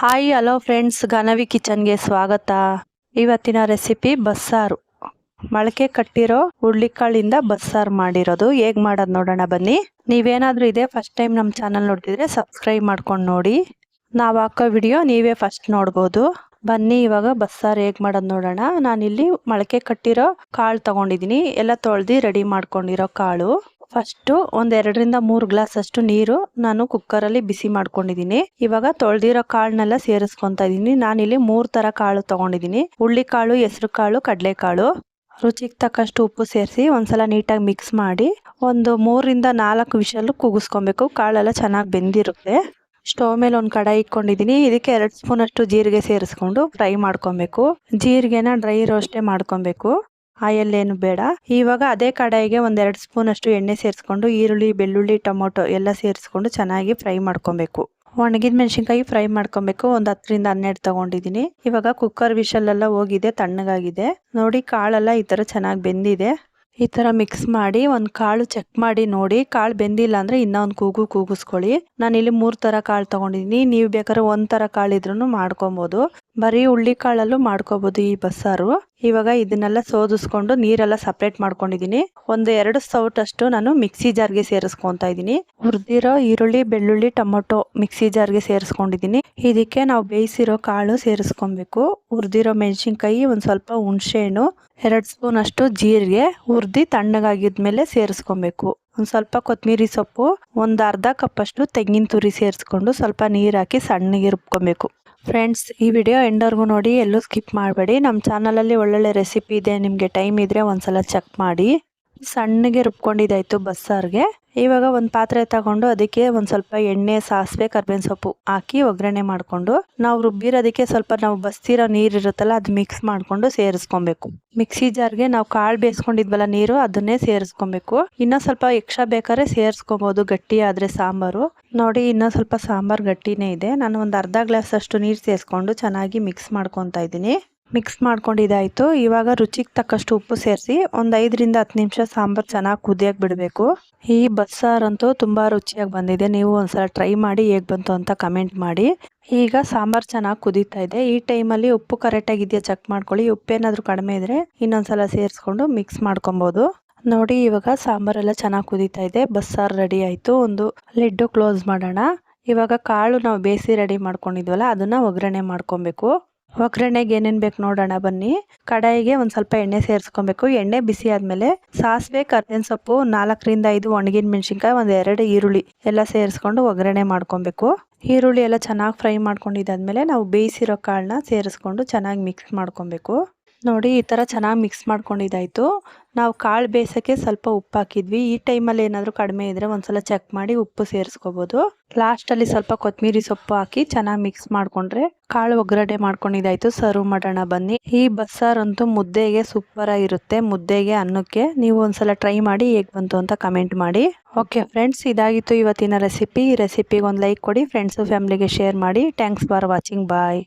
Hi hello friends Ganavi ಕಿಚನ್ಗೆ ಸ್ವಾಗತ. ಇವತ್ತಿನ ರೆಸಿಪಿ ಬಸ್ಸಾರು. ಮೊಳಕೆ ಕಟ್ಟಿರೋ ಹುಳ್ಳಿಕಾಳಿಂದ ಬಸ್ಸಾರು ಮಾಡಿರೋದು. ಹೇಗೆ ಮಾಡೋದು ನೋಡೋಣ ಬನ್ನಿ. ನೀವೇನಾದರೂ ಇದೆ ಫಸ್ಟ್ ಟೈಮ್ ನಮ್ಮ ಚಾನಲ್ ನೋಡ್ತಿದ್ರೆ ಸಬ್ಸ್ಕ್ರೈಬ್ ಮಾಡ್ಕೊಂಡು ನೋಡಿ. ನಾವು ಹಾಕೋ ವಿಡಿಯೋ ನೀವೇ ಫಸ್ಟ್ ನೋಡ್ಬೋದು. ಬನ್ನಿ, ಇವಾಗ ಬಸ್ಸಾರು ಹೇಗೆ ಮಾಡೋದು ನೋಡೋಣ. ನಾನಿಲ್ಲಿ ಮೊಳಕೆ ಕಟ್ಟಿರೋ ಕಾಳು ತಗೊಂಡಿದ್ದೀನಿ ಎಲ್ಲ ತೊಳೆದು ರೆಡಿ ಮಾಡ್ಕೊಂಡಿರೋ ಕಾಳು. ಫಸ್ಟು ಒಂದ್ ಎರಡರಿಂದ ಮೂರು ಗ್ಲಾಸ್ ಅಷ್ಟು ನೀರು ನಾನು ಕುಕ್ಕರಲ್ಲಿ ಬಿಸಿ ಮಾಡ್ಕೊಂಡಿದ್ದೀನಿ ಇವಾಗ ತೊಳೆದಿರೋ ಕಾಳನ್ನೆಲ್ಲ ಸೇರಿಸ್ಕೊಂತ ಇದೀನಿ. ನಾನಿಲ್ಲಿ ಮೂರು ಥರ ಕಾಳು ತೊಗೊಂಡಿದ್ದೀನಿ ಹುಳ್ಳಿ ಕಾಳು ಹೆಸರು ಕಾಳು ಕಡಲೆಕಾಳು. ರುಚಿಗೆ ತಕ್ಕಷ್ಟು ಉಪ್ಪು ಸೇರಿಸಿ ಒಂದ್ಸಲ ನೀಟಾಗಿ ಮಿಕ್ಸ್ ಮಾಡಿ ಒಂದು ಮೂರಿಂದ ನಾಲ್ಕು ವಿಷಲ್ಲು ಕೂಗಿಸ್ಕೊಬೇಕು. ಕಾಳೆಲ್ಲ ಚೆನ್ನಾಗಿ ಬೆಂದಿರುತ್ತೆ. ಸ್ಟವ್ ಮೇಲೆ ಒಂದು ಕಡಾಯಿ ಇಟ್ಕೊಂಡಿದ್ದೀನಿ ಇದಕ್ಕೆ ಎರಡು ಸ್ಪೂನ್ ಅಷ್ಟು ಜೀರಿಗೆ ಸೇರಿಸ್ಕೊಂಡು ಫ್ರೈ ಮಾಡ್ಕೊಬೇಕು. ಜೀರಿಗೆನ ಡ್ರೈ ರೋಸ್ಟೇ ಮಾಡ್ಕೊಬೇಕು. ಆಯಲ್ ಏನು ಬೇಡ. ಇವಾಗ ಅದೇ ಕಡಾಯಿಗೆ ಒಂದೆರಡು ಸ್ಪೂನ್ ಅಷ್ಟು ಎಣ್ಣೆ ಸೇರಿಸ್ಕೊಂಡು ಈರುಳ್ಳಿ, ಬೆಳ್ಳುಳ್ಳಿ, ಟೊಮೊಟೊ ಎಲ್ಲ ಸೇರಿಸ್ಕೊಂಡು ಚೆನ್ನಾಗಿ ಫ್ರೈ ಮಾಡ್ಕೊಬೇಕು. ಒಣಗಿದ ಮೆಣಸಿನ್ಕಾಯಿ ಫ್ರೈ ಮಾಡ್ಕೊಬೇಕು. ಒಂದು ಹತ್ತರಿಂದ ಹನ್ನೆರಡು ತಗೊಂಡಿದ್ದೀನಿ ಇವಾಗ ಕುಕ್ಕರ್ ವಿಷಲ್ ಎಲ್ಲ ಹೋಗಿದೆ, ತಣ್ಣಗಾಗಿದೆ. ನೋಡಿ, ಕಾಳೆಲ್ಲ ಈ ತರ ಚೆನ್ನಾಗಿ ಬೆಂದಿದೆ. ಈ ತರ ಮಿಕ್ಸ್ ಮಾಡಿ ಒಂದು ಕಾಳು ಚೆಕ್ ಮಾಡಿ ನೋಡಿ. ಕಾಳು ಬೆಂದಿಲ್ಲ ಅಂದ್ರೆ ಇನ್ನೂ ಒಂದು ಕೂಗು ಕೂಗಿಸ್ಕೊಳ್ಳಿ. ನಾನು ಇಲ್ಲಿ ಮೂರು ತರ ಕಾಳು ತಗೊಂಡಿದ್ದೀನಿ ನೀವು ಬೇಕಾದ್ರೆ ಒಂದು ಥರ ಕಾಳು ಇದ್ರೂ ಮಾಡ್ಕೊಬಹುದು ಬರೀ ಹುಳ್ಳಿ ಕಾಳಲ್ಲೂ ಮಾಡ್ಕೋಬಹುದು ಈ ಬಸ್ಸಾರು. ಇವಾಗ ಇದನ್ನೆಲ್ಲ ಸೋದಿಸ್ಕೊಂಡು ನೀರೆಲ್ಲ ಸಪ್ರೇಟ್ ಮಾಡ್ಕೊಂಡಿದ್ದೀನಿ ಒಂದು ಎರಡು ಸೌಟ್ ಅಷ್ಟು ನಾನು ಮಿಕ್ಸಿ ಜಾರ್ಗೆ ಸೇರಿಸ್ಕೊಂತ ಇದ್ದೀನಿ ಹುರಿದಿರೋ ಈರುಳ್ಳಿ, ಬೆಳ್ಳುಳ್ಳಿ, ಟೊಮೊಟೊ ಮಿಕ್ಸಿ ಜಾರ್ಗೆ ಸೇರಿಸ್ಕೊಂಡಿದ್ದೀನಿ ಇದಕ್ಕೆ ನಾವು ಬೇಯಿಸಿರೋ ಕಾಳು ಸೇರಿಸ್ಕೊಬೇಕು. ಹುರಿದಿರೋ ಮೆಣಸಿನ್ಕಾಯಿ ಒಂದು ಸ್ವಲ್ಪ ಹುಣಸೆಹಣ್ಣು, ಎರಡು ಸ್ಪೂನ್ ಅಷ್ಟು ಜೀರಿಗೆ ಹುರಿದಿ ತಣ್ಣಗಾಗಿದ್ಮೇಲೆ ಸೇರಿಸ್ಕೊಬೇಕು. ಒಂದು ಸ್ವಲ್ಪ ಕೊತ್ತಂಬರಿ ಸೊಪ್ಪು, ಒಂದು ಅರ್ಧ ಕಪ್ ಅಷ್ಟು ತೆಂಗಿನ ತುರಿ ಸೇರಿಸ್ಕೊಂಡು ಸ್ವಲ್ಪ ನೀರ್ ಹಾಕಿ ಸಣ್ಣಗೆ ರುಬ್ಕೊಬೇಕು. ಫ್ರೆಂಡ್ಸ್ ಈ ವಿಡಿಯೋ ಎಂಡರ್ಗೂ ನೋಡಿ ಎಲ್ಲೂ ಸ್ಕಿಪ್ ಮಾಡಬೇಡಿ. ನಮ್ಮ ಚಾನಲಲ್ಲಿ ಒಳ್ಳೊಳ್ಳೆ ರೆಸಿಪಿ ಇದೆ, ನಿಮಗೆ ಟೈಮ್ ಇದ್ದರೆ ಒಂದು ಸಲ ಚೆಕ್ ಮಾಡಿ. ಸಣ್ಣಗೆ ರುಬ್ಕೊಂಡಿದ್ದಾಯಿತು ಬಸ್ಸಾರಿಗೆ. ಇವಾಗ ಒಂದು ಪಾತ್ರೆ ತಗೊಂಡು ಅದಕ್ಕೆ ಒಂದು ಸ್ವಲ್ಪ ಎಣ್ಣೆ, ಸಾಸಿವೆ, ಕರ್ಬೇವಿನ ಸೊಪ್ಪು ಹಾಕಿ ಒಗ್ಗರಣೆ ಮಾಡಿಕೊಂಡು ನಾವು ರುಬ್ಬಿರೋದಕ್ಕೆ ಸ್ವಲ್ಪ ನಾವು ಬಸ್ತಿರೋ ನೀರು ಇರುತ್ತಲ್ಲ ಅದು ಮಿಕ್ಸ್ ಮಾಡಿಕೊಂಡು ಸೇರಿಸ್ಕೊಬೇಕು. ಮಿಕ್ಸಿ ಜಾರ್ಗೆ ನಾವು ಕಾಳು ಬೇಯಿಸ್ಕೊಂಡಿದ್ವಲ್ಲ ನೀರು ಅದನ್ನೇ ಸೇರಿಸ್ಕೊಬೇಕು. ಇನ್ನೂ ಸ್ವಲ್ಪ ಎಕ್ಸ್ಟ್ರಾ ಬೇಕಾದ್ರೆ ಸೇರಿಸ್ಕೊಬೋದು ಗಟ್ಟಿ ಆದರೆ ಸಾಂಬಾರು. ನೋಡಿ ಇನ್ನೂ ಸ್ವಲ್ಪ ಸಾಂಬಾರು ಗಟ್ಟಿನೇ ಇದೆ. ನಾನು ಒಂದು ಅರ್ಧ ಗ್ಲಾಸ್ ಅಷ್ಟು ನೀರು ಸೇರಿಸ್ಕೊಂಡು ಚೆನ್ನಾಗಿ ಮಿಕ್ಸ್ ಮಾಡ್ಕೊತಾ ಇದ್ದೀನಿ. ಮಿಕ್ಸ್ ಮಾಡ್ಕೊಂಡಿದ್ದಾಯ್ತು. ಇವಾಗ ರುಚಿಗೆ ತಕ್ಕಷ್ಟು ಉಪ್ಪು ಸೇರಿಸಿ ಒಂದು ಐದರಿಂದ ಹತ್ತು ನಿಮಿಷ ಸಾಂಬಾರು ಚೆನ್ನಾಗಿ ಕುದಿಯೋಕೆ ಬಿಡಬೇಕು. ಈ ಬಸ್ಸಾರಂತೂ ತುಂಬ ರುಚಿಯಾಗಿ ಬಂದಿದೆ. ನೀವು ಒಂದ್ಸಲ ಟ್ರೈ ಮಾಡಿ ಹೇಗೆ ಬಂತು ಅಂತ ಕಮೆಂಟ್ ಮಾಡಿ. ಈಗ ಸಾಂಬಾರು ಚೆನ್ನಾಗಿ ಕುದೀತಾ ಇದೆ. ಈ ಟೈಮಲ್ಲಿ ಉಪ್ಪು ಕರೆಕ್ಟಾಗಿದೆಯಾ ಚೆಕ್ ಮಾಡ್ಕೊಳ್ಳಿ. ಉಪ್ಪೇನಾದರೂ ಕಡಿಮೆ ಇದ್ದರೆ ಇನ್ನೊಂದ್ಸಲ ಸೇರಿಸ್ಕೊಂಡು ಮಿಕ್ಸ್ ಮಾಡ್ಕೊಬೋದು. ನೋಡಿ, ಇವಾಗ ಸಾಂಬಾರೆಲ್ಲ ಚೆನ್ನಾಗಿ ಕುದೀತಾ ಇದೆ. ಬಸ್ಸಾರು ರೆಡಿ ಆಯಿತು. ಒಂದು ಲಿಡ್ಡು ಕ್ಲೋಸ್ ಮಾಡೋಣ. ಇವಾಗ ಕಾಳು ನಾವು ಬೇಯಿಸಿ ರೆಡಿ ಮಾಡ್ಕೊಂಡಿದ್ವಲ್ಲ, ಅದನ್ನು ಒಗ್ಗರಣೆ ಮಾಡ್ಕೊಬೇಕು. ಒಗ್ಗರಣೆಗೆ ಏನೇನು ಬೇಕು ನೋಡೋಣ ಬನ್ನಿ. ಕಡಾಯಿಗೆ ಒಂದು ಸ್ವಲ್ಪ ಎಣ್ಣೆ ಸೇರಿಸ್ಕೊಬೇಕು. ಎಣ್ಣೆ ಬಿಸಿ ಆದಮೇಲೆ ಸಾಸಿವೆ, ಕರ್ಬೇವಿನ ಸೊಪ್ಪು, ನಾಲ್ಕರಿಂದ ಐದು ಒಣಗಿನ ಮೆಣಸಿನ್ಕಾಯಿ, ಒಂದು ಎರಡು ಈರುಳ್ಳಿ ಎಲ್ಲ ಸೇರಿಸ್ಕೊಂಡು ಒಗ್ಗರಣೆ ಮಾಡ್ಕೊಬೇಕು. ಈರುಳ್ಳಿ ಎಲ್ಲ ಚೆನ್ನಾಗಿ ಫ್ರೈ ಮಾಡ್ಕೊಂಡಿದ್ದಾದ್ಮೇಲೆ ನಾವು ಬೇಯಿಸಿರೋ ಕಾಳನ್ನ ಸೇರಿಸ್ಕೊಂಡು ಚೆನ್ನಾಗಿ ಮಿಕ್ಸ್ ಮಾಡ್ಕೊಬೇಕು. ನೋಡಿ, ಈ ಥರ ಚೆನ್ನಾಗಿ ಮಿಕ್ಸ್ ಮಾಡ್ಕೊಂಡಿದ್ದಾಯಿತು. ನಾವು ಕಾಳು ಬೇಯಿಸೋಕ್ಕೆ ಸ್ವಲ್ಪ ಉಪ್ಪು ಹಾಕಿದ್ವಿ. ಈ ಟೈಮಲ್ಲಿ ಏನಾದರೂ ಕಡಿಮೆ ಇದ್ದರೆ ಒಂದ್ಸಲ ಚೆಕ್ ಮಾಡಿ ಉಪ್ಪು ಸೇರಿಸ್ಕೋಬೋದು. ಲಾಸ್ಟಲ್ಲಿ ಸ್ವಲ್ಪ ಕೊತ್ತಂಬರಿ ಸೊಪ್ಪು ಹಾಕಿ ಚೆನ್ನಾಗಿ ಮಿಕ್ಸ್ ಮಾಡಿಕೊಂಡ್ರೆ ಕಾಳು ಒಗ್ಗರಣೆ ಮಾಡ್ಕೊಂಡಿದ್ದಾಯಿತು. ಸರ್ವ್ ಮಾಡೋಣ ಬನ್ನಿ. ಈ ಬಸ್ಸಾರಂತೂ ಮುದ್ದೆಗೆ ಸೂಪರ್ ಆಗಿರುತ್ತೆ ಮುದ್ದೆಗೆ, ಅನ್ನಕ್ಕೆ ನೀವು ಒಂದ್ಸಲ ಟ್ರೈ ಮಾಡಿ ಹೇಗೆ ಬಂತು ಅಂತ ಕಮೆಂಟ್ ಮಾಡಿ. ಓಕೆ ಫ್ರೆಂಡ್ಸ್ ಇದಾಗಿತ್ತು ಇವತ್ತಿನ ರೆಸಿಪಿ ಈ ರೆಸಿಪಿಗೆ ಒಂದು ಲೈಕ್ ಕೊಡಿ. ಫ್ರೆಂಡ್ಸು ಫ್ಯಾಮಿಲಿಗೆ ಶೇರ್ ಮಾಡಿ. Thanks for watching bye